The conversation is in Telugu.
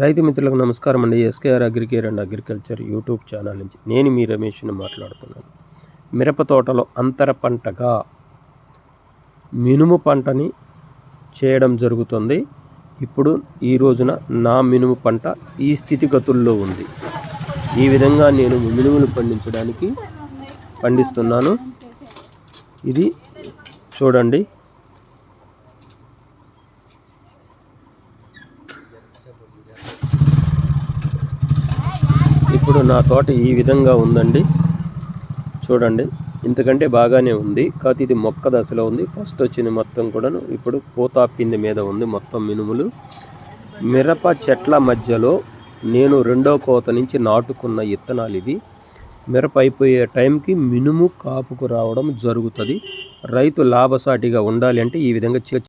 రైతు మిత్రులకు నమస్కారం అండి. SKR agricare and agriculture YouTube channel నుంచి నేను మీ రమేష్ని మాట్లాడుతున్నాను. మిరప తోటలో అంతర పంటగా మినుము పంటని చేయడం జరుగుతుంది. ఇప్పుడు ఈ రోజున నా మినుము పంట ఈ స్థితిగతుల్లో ఉంది. ఈ విధంగా నేను మినుములు పండించడానికి పండిస్తున్నాను. ఇది చూడండి. ఇప్పుడు నా తోట ఈ విధంగా ఉందండి. చూడండి ఇంతకంటే బాగానే ఉంది. కాకపోతే ఇది మొక్క దశలో ఉంది. ఫస్ట్ వచ్చిన మొత్తం కూడాను ఇప్పుడు పూతాపిండి మీద ఉంది మొత్తం మినుములు. మిరప చెట్ల మధ్యలో నేను రెండో కోత నుంచి నాటుకున్న ఇత్తనాలు ఇది మిరప అయిపోయే టైంకి మినుము కాపుకు రావడం జరుగుతుంది. రైతు లాభసాటిగా ఉండాలి అంటే ఈ విధంగా చే